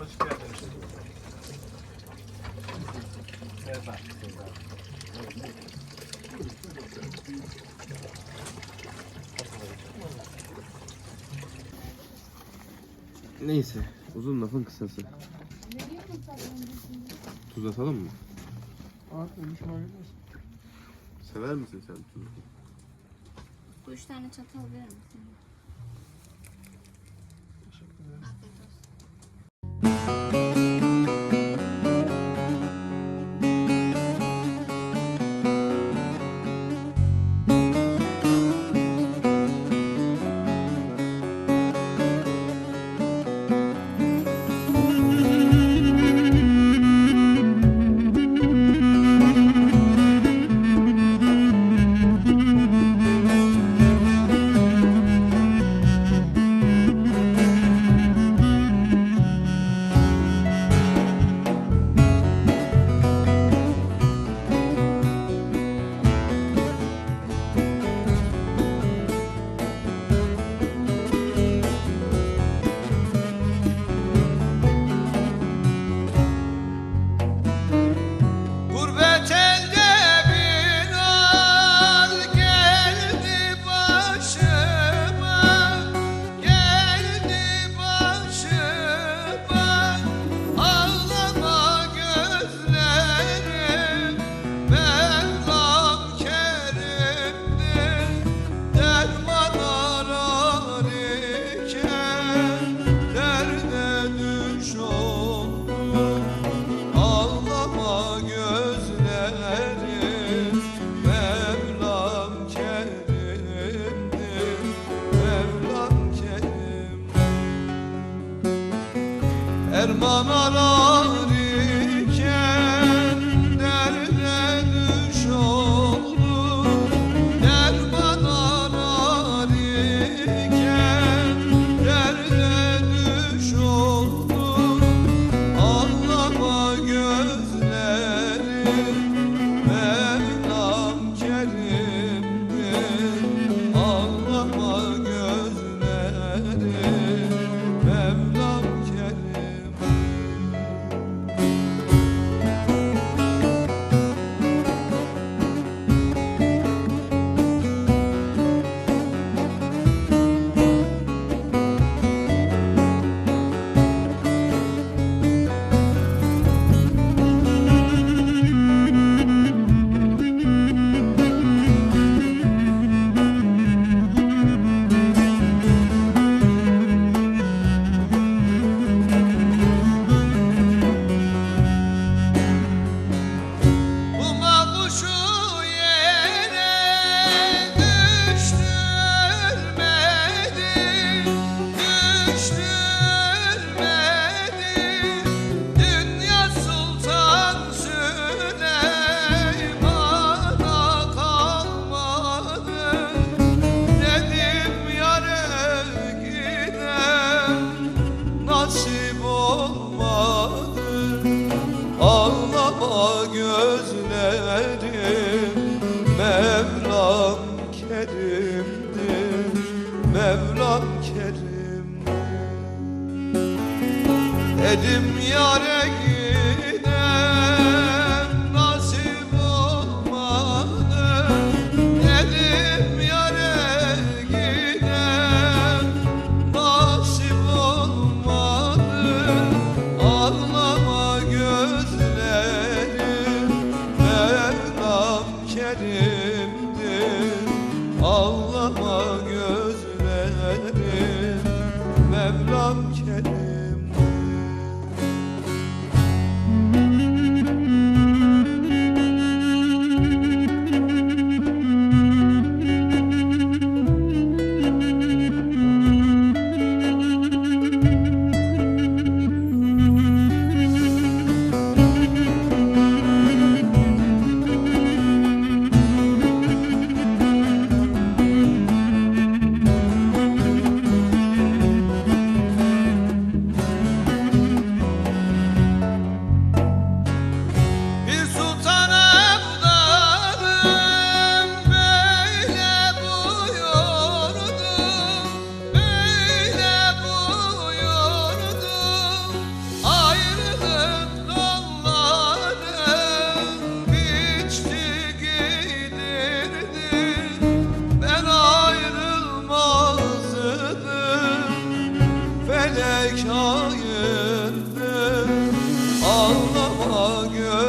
Hoş geldiniz. Merhaba. Neyse. Uzun lafın kısası. Tuz atalım mı? Sever misin sen tuzu? Bu üç tane çatal verir misin? aman aman Dedim yare gidem Nasip olmadı. Dedim yare gidem Nasip olmadı. Ağlama gözlerim Mevlam kerimdir Ağlama gözlerim